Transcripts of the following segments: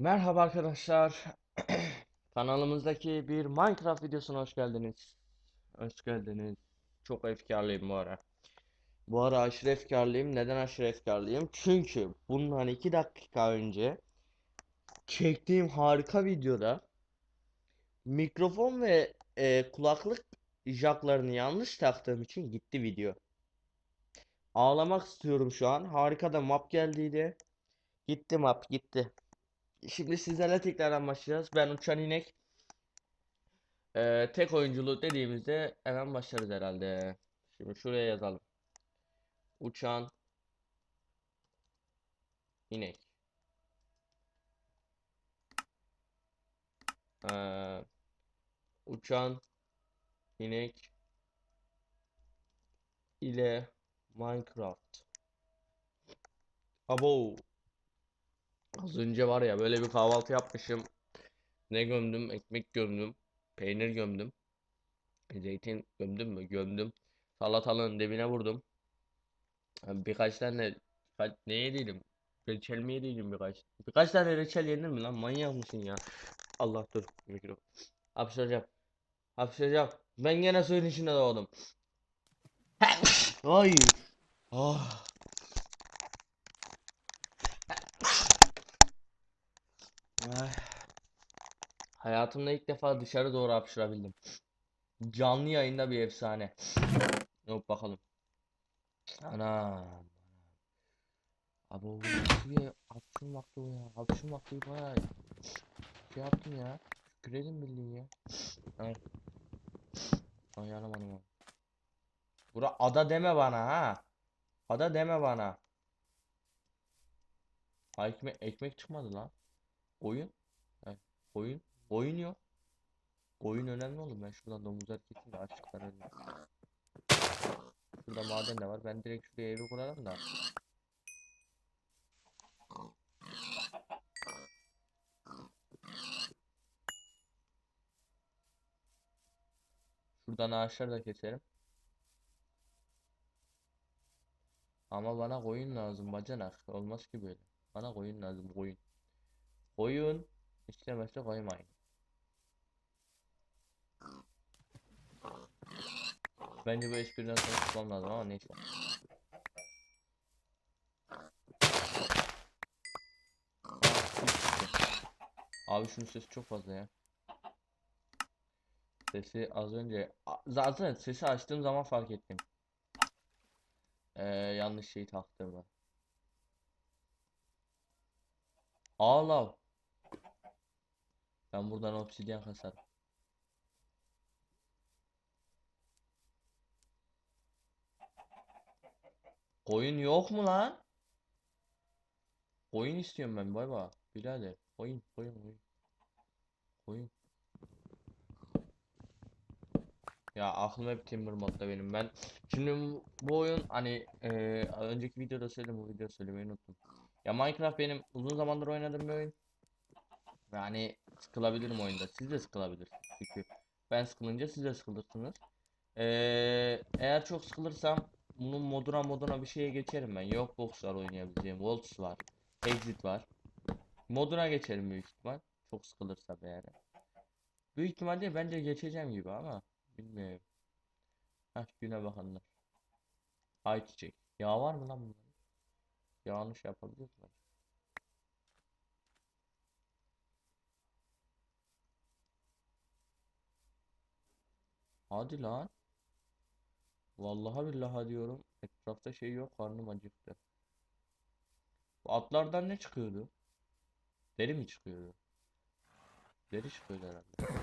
Merhaba arkadaşlar. Kanalımızdaki bir Minecraft videosuna hoş geldiniz. Hoş geldiniz. Çok efkarlıyım bu ara. Bu ara aşırı efkarlıyım. Neden aşırı efkarlıyım? Çünkü bundan 2 dakika önce çektiğim harika videoda mikrofon ve e, kulaklık jacklarını yanlış taktığım için gitti video. Ağlamak istiyorum şu an. Harika da map geldiydi. Gitti map gitti. Şimdi sizlerle tekrardan başlayacağız. Ben Uçan İnek. Ee, tek oyunculu dediğimizde hemen başlarız herhalde. Şimdi şuraya yazalım. Uçan İnek. Ee, uçan inek ile Minecraft. Abo. Az önce var ya böyle bir kahvaltı yapmışım. Ne gömdüm? Ekmek gömdüm. Peynir gömdüm. Zeytin gömdüm mü? Gömdüm. Salatalığın dibine vurdum. Birkaç tane birkaç, ne yediydim? Reçel mi yediydim birkaç? Birkaç tane reçel yenir mi lan? Manyak mısın ya? Allah dur mikro. Hapşıracağım. Hapşıracağım. Ben gene suyun içinde doğdum. Hayır. Ah. Hayatımda ilk defa dışarı doğru hapşırabildim. Canlı yayında bir efsane. Yok bakalım. Anam. Abo bir hapşırma vakti o ya. Hapşırma vakti bayağı şey yaptım ya. Küredim bildiğin ya. Ay. Ay anam anam. anam. Bura ada deme bana ha. Ada deme bana. Ha, ekmek, ekmek çıkmadı lan. Oyun. Ha, oyun. Oyun yok. Oyun önemli oğlum. Ben şuradan domuzlar keseyim de açlıklar ölmesin. Şurada maden de var. Ben direkt şuraya evi kurarım da. Şuradan ağaçları da keserim. Ama bana koyun lazım bacanak. Olmaz ki böyle. Bana koyun lazım koyun. Koyun istemezse koymayın. Bence bu espriden sonra tutmam lazım ama neyse. Abi şunun sesi çok fazla ya. Sesi az önce zaten sesi açtığım zaman fark ettim. Ee, yanlış şeyi taktığımı. Ağlav. Ben buradan obsidyen kasarım. Koyun yok mu lan? Koyun istiyorum ben bay. Birader. Koyun, koyun, koyun. Koyun. Ya aklım hep Timber modda benim. Ben şimdi bu- oyun hani eee, önceki videoda söyledim bu videoda söylemeyi unuttum. Ya Minecraft benim uzun zamandır oynadığım bir oyun. Yani sıkılabilirim oyunda. Siz de sıkılabilirsiniz. Çünkü ben sıkılınca siz de sıkılırsınız. Eee, eğer çok sıkılırsam bunun moduna moduna bir şeye geçerim ben. Yok box var oynayabileceğim. Waltz var. Exit var. Moduna geçerim büyük ihtimal. Çok sıkılırsam yani. Büyük ihtimalle bence geçeceğim gibi ama bilmiyorum. Heh güne bakanlar. Ayçiçek. Yağ var mı lan bunda? Yağını şey yapabiliyoruz mu? Hadi lan. Vallahi billahi diyorum. Etrafta şey yok. Karnım acıktı. Bu atlardan ne çıkıyordu? Deri mi çıkıyordu? Deri çıkıyordu herhalde.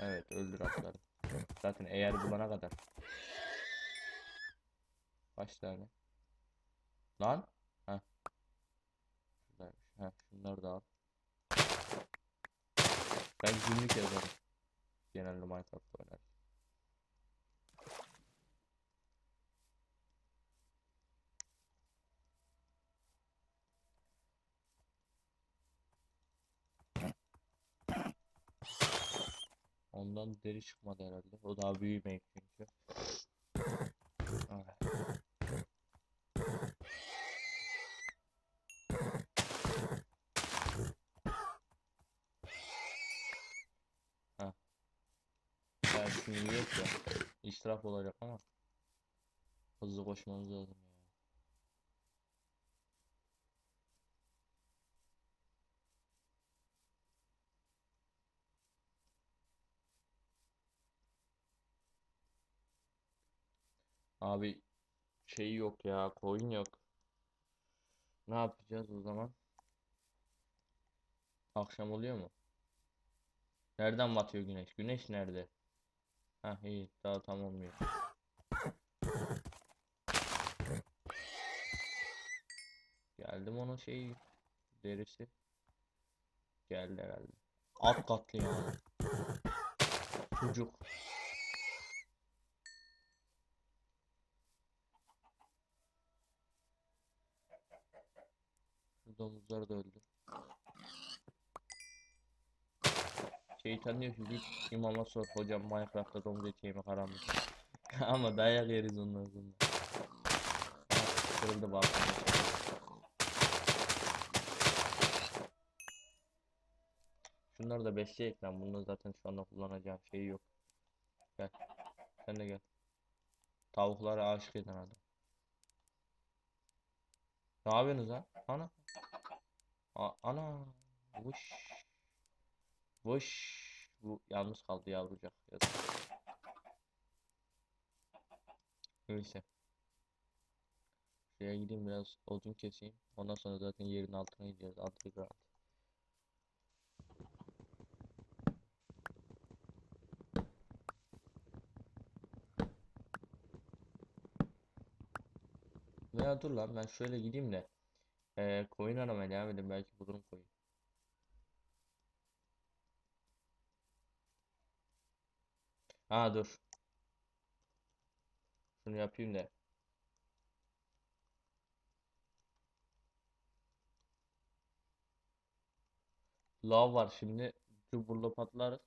Evet öldür atları. Zaten eğer bulana kadar. Kaç tane? Lan? Heh. Şuradaymış. Heh, şunları da al. Ben günlük yazarım. Genelde Minecraft oynar. Ondan deri çıkmadı herhalde. O daha büyümeyin çünkü. Ah. Ha. Tersini yok ya. İşraf olacak ama. Hızlı koşmamız lazım. Ya. Abi şey yok ya, koyun yok. Ne yapacağız o zaman? Akşam oluyor mu? Nereden batıyor güneş? Güneş nerede? Ha iyi, daha tam olmuyor. Geldim onun şeyi derisi. Geldi herhalde. Alt katlı yani. Çocuk. Domuzlar da öldü. Şeytan diyor ki git imama sor hocam Minecraft'ta domuz eti yemek? Ama dayak yeriz ondan sonra. Ha, Kırıldı balkon. Şunları da besleyek lan. Bunları zaten şu anda kullanacağım şey yok. Gel. Sen de gel. Tavuklara aşık eden adam. Ne yapıyorsunuz lan? Ana. Ana. Vuş. Vuş. Bu yalnız kaldı yavrucak. Yazık. Neyse. Şuraya gideyim biraz odun keseyim. Ondan sonra zaten yerin altına gideceğiz. Underground. Veya dur lan ben şöyle gideyim de eee koyun aramaya devam edeyim belki bulurum koyun. Ha dur. Şunu yapayım da. Lav var şimdi. Cuburla patlarız.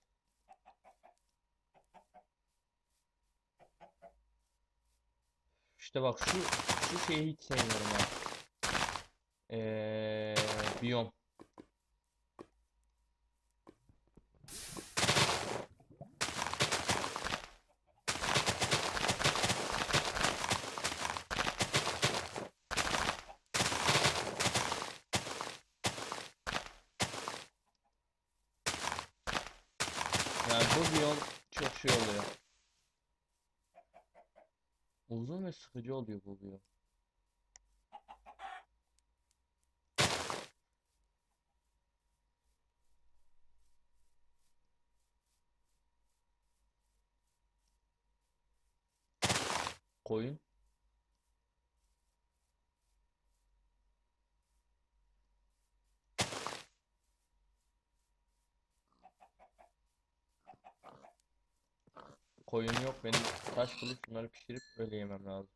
İşte bak şu şu şeyi hiç sevmiyorum ha. Eee biyom. Yani bu biyom çok şey oluyor. Uzun ve sıkıcı oluyor bu biyom. Koyun. Koyun yok. Benim taş bulup bunları pişirip öyle yemem lazım.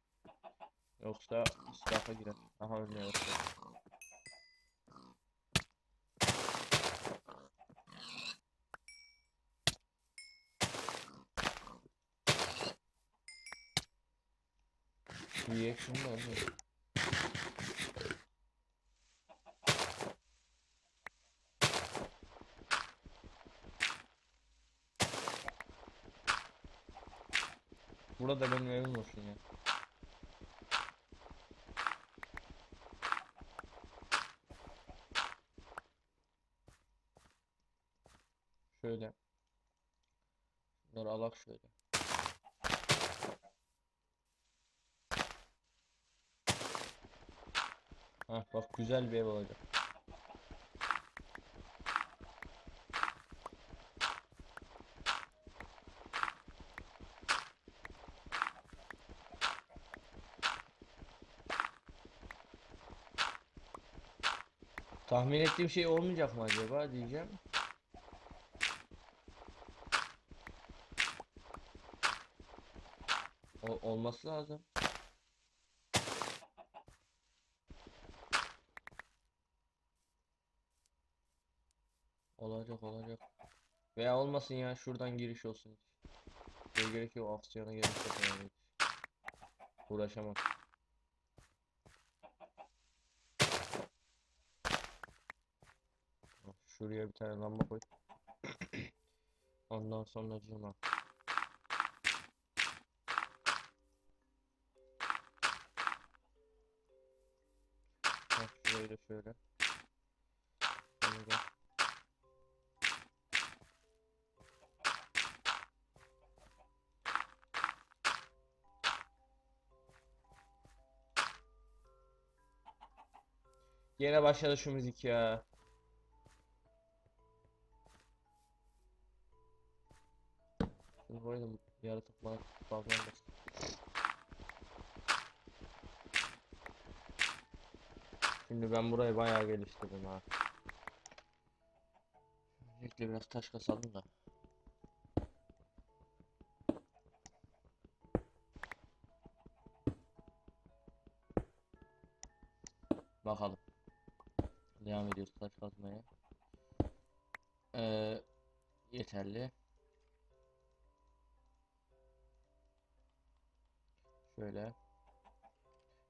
Yoksa israfa girer. Aha ölmüyor. Yiyek şunu da. Burada benim evim olsun ya. Şöyle. Bunları alak şöyle. Hah bak güzel bir ev olacak. Tahmin ettiğim şey olmayacak mı acaba diyeceğim. O olması lazım. Olacak olacak. Veya olmasın ya şuradan giriş olsun hiç. Şey gerek yok aksiyona gerek yok yani. Uğraşamam. Şuraya bir tane lamba koy. Ondan sonra cima. Şurayı da şöyle. Şöyle. Yine başladı şu müzik ya. Şimdi burayı da yaratıklar bağlandı. Şimdi ben burayı bayağı geliştirdim ha. Öncelikle biraz taş kasalım da. Bakalım. Devam ediyoruz taş kazmaya. Ee, yeterli. Şöyle.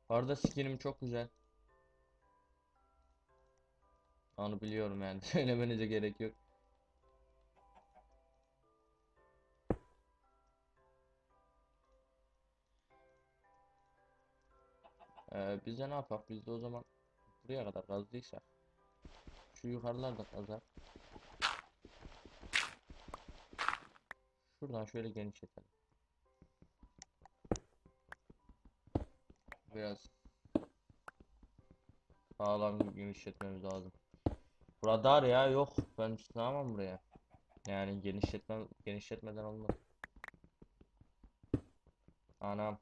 Arada skinim çok güzel. Onu biliyorum yani. Söylemenize gerek yok. Ee, biz de ne yapak? Biz de o zaman buraya kadar kazdıysak şu yukarılar da kazar. Şuradan şöyle genişletelim. Biraz sağlam genişletmemiz lazım. Burada dar ya yok. Ben sığamam buraya. Yani genişletmem genişletmeden olmaz. Anam.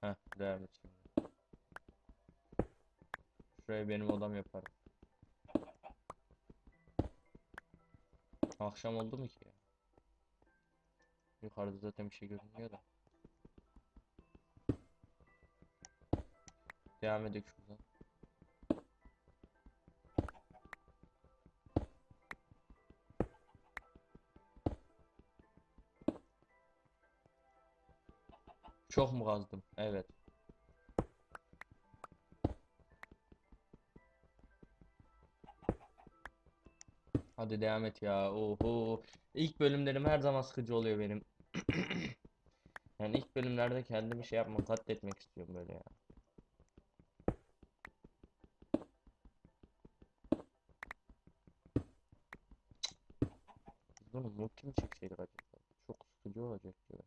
Heh, devam et şimdi. Şurayı benim odam yaparım. Akşam oldu mu ki ya? Yukarıda zaten bir şey görünmüyor da. Devam edelim şuradan. Çok mu kazdım? Hadi devam et ya. Oho. İlk bölümlerim her zaman sıkıcı oluyor benim. Yani ilk bölümlerde kendimi şey yapma katletmek istiyorum böyle ya. Bunu multi mi çekseydik acaba? Çok sıkıcı olacak gibi.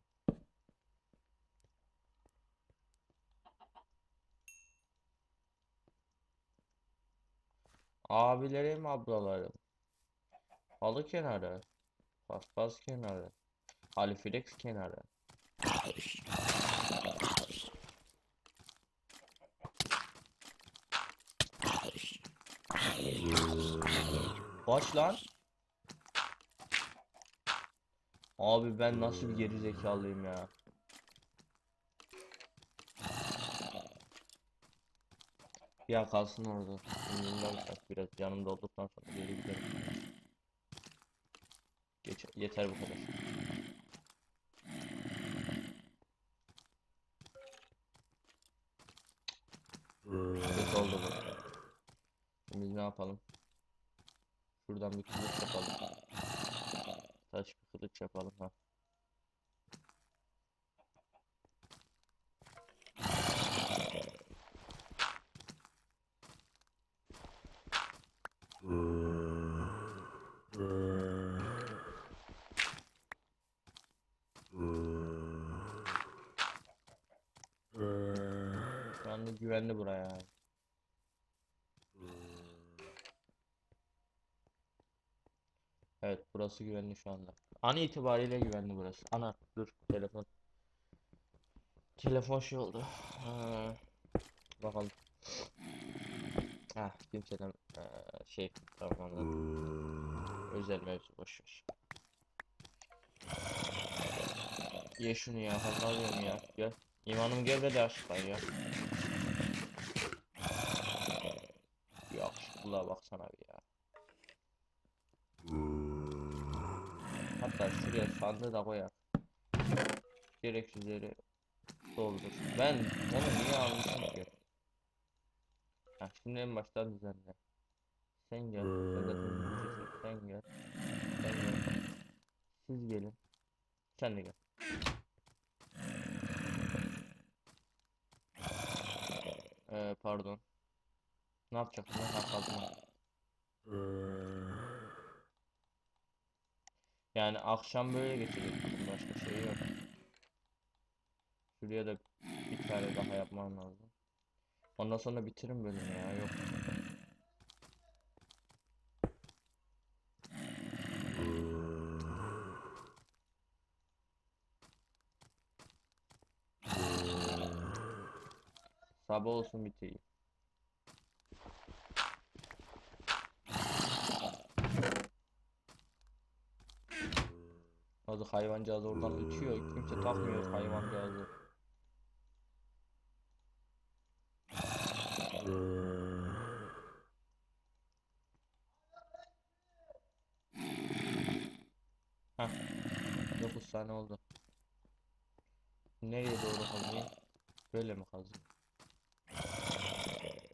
Abilerim, ablalarım. Halı kenarı. Paspas kenarı. Halifilex kenarı. Baş lan. Abi ben nasıl geri zekalıyım ya. Ya kalsın orada. Biraz yanımda olduktan sonra geri giderim. Yeter bu kadar. Oldu bu. Şimdi ne yapalım? Şuradan bir kılıç yapalım. Taş bir kılıç yapalım ha. Şu güvenli buraya. Evet burası güvenli şu anda. An itibariyle güvenli burası. Ana dur telefon. Telefon şey oldu. Ha, bakalım. Ah kimseden eee, şey tamam. Özel mevzu boş ver. Ye şunu ya Allah'ım ya gel. İmanım gel de aşktan ya. Yakışıklığa baksana bir ya. Hatta şuraya sandığı da koyar. Gereksizleri doldur. Ben onu niye almışım ki? Ha, şimdi en baştan düzenle. Sen gel. Sen gel. Sen gel. Siz gelin. Sen de gel. Ee, pardon. Ne yapacaktım ben? Kazma. Yani akşam böyle geçecektim. Başka şey yok. Şuraya da bir tane daha yapmam lazım. Ondan sonra bitiririm bölümü ya. Yok. Sabah olsun biteyim. Azı hayvancağız oradan uçuyor. Kimse takmıyor hayvancağızı. Heh. 9 saniye oldu. Nereye doğru kazayım? Böyle mi kazayım?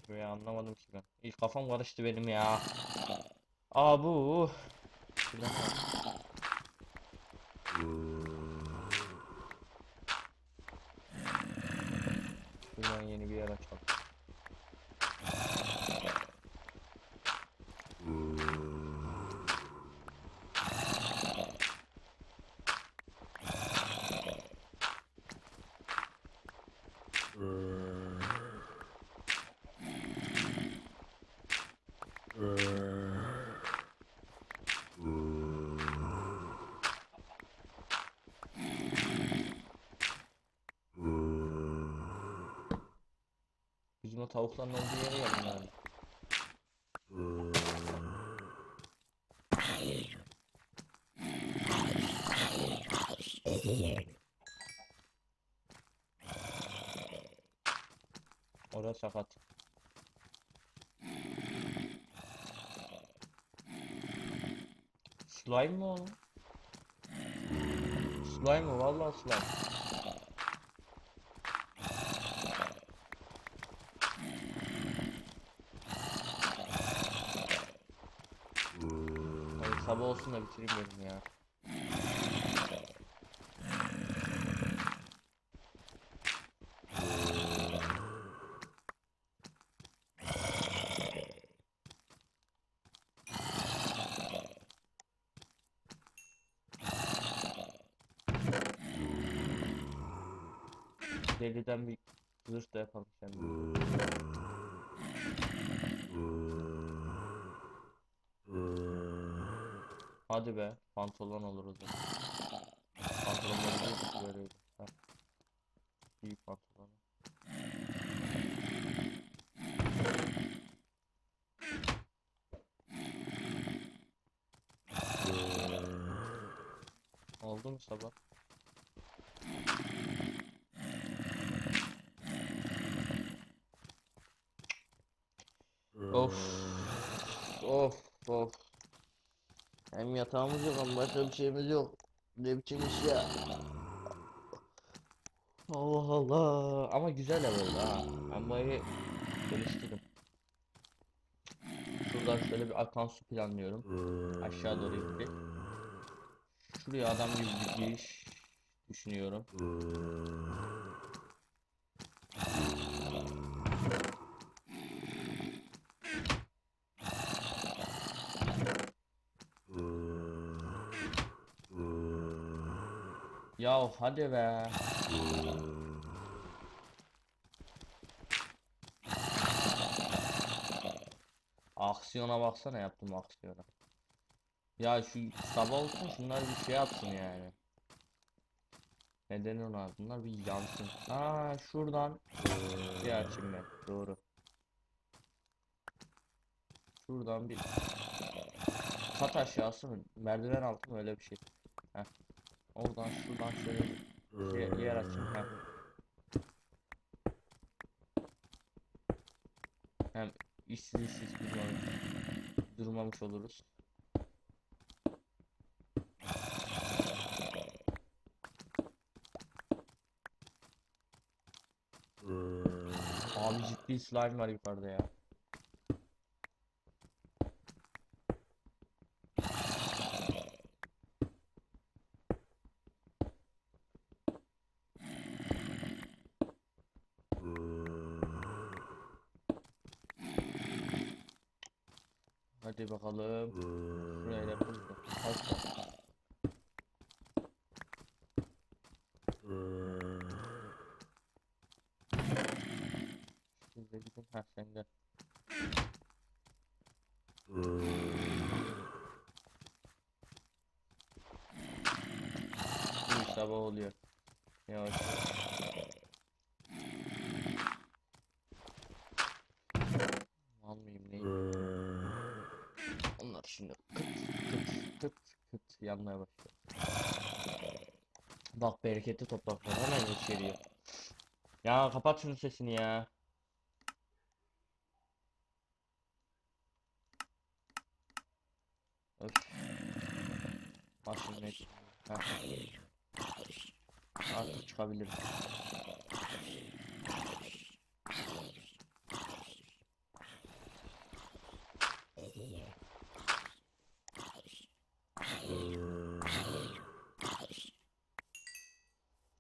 Böyle anlamadım ki ben. İlk kafam karıştı benim ya. Aa bu. Şuradan kaz. Bizim o tavukların olduğu yere gelin yani. Sakat. Slime mı oğlum? Slime mı? Vallahi slime. Hadi sabah olsun da bitireyim dedim ya. Deliden bir zırh da yapalım şimdi. Hadi be, pantolon olur o zaman. Pantolonları böyleydi. Heh. Büyük pantolon. Oldu mu sabah? Of. Of of. Hem yatağımız yok ama başka bir şeyimiz yok. Ne biçim iş ya. Allah Allah. Ama güzel ya böyle ha. Burayı geliştirdim. Şuradan şöyle bir akan su planlıyorum. Aşağı doğru gitti. Şuraya adam gibi bir giriş düşünüyorum. Ya hadi be. Aksiyona baksana yaptım aksiyona. Ya şu sabah olsun şunlar bir şey yapsın yani. Neden ona bunlar bir yansın. Aa şuradan bir açayım ben. Doğru. Şuradan bir kat aşağısı mı? Merdiven altı mı öyle bir şey. Heh. Oradan şuradan şöyle bir şey, yer açayım. Heh. Hem işsiz işsiz durmamış, durmamış oluruz. Abi ciddi slime var yukarıda ya. Hadi bakalım. Şuraya da hızlı. Hızlı. Siz de gidin. Ha sen gel. İyi sabah oluyor. Yavaş. Mal mıyım neyim? Onlar şimdi kıt kıt kıt kıt yanmaya başlıyor. Bak bereketli topraklar hemen yeşeriyor. Ya kapat şunun sesini ya. Öf. Başım ne? Heh. Artık çıkabilirim.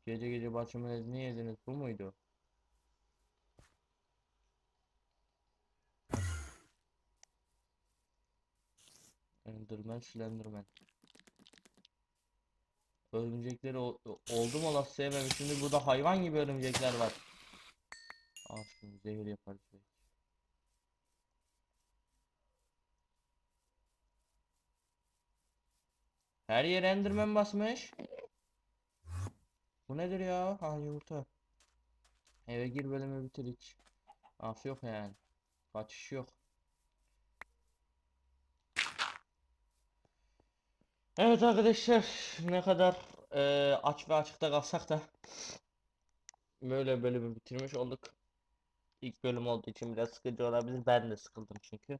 Gece gece başımın ezini yediniz bu muydu? Enderman, Slenderman. Örümcekleri ol- oldu mu olası sevmem. Şimdi burada hayvan gibi örümcekler var. Al zehir yaparız belki. Her yere Enderman basmış. Bu nedir ya? Ha yumurta. Eve gir bölümü bitir hiç. Af yok yani. Kaçış yok. Evet arkadaşlar ne kadar e, aç ve açıkta kalsak da böyle bölümü bitirmiş olduk. İlk bölüm olduğu için biraz sıkıcı olabilir. Ben de sıkıldım çünkü.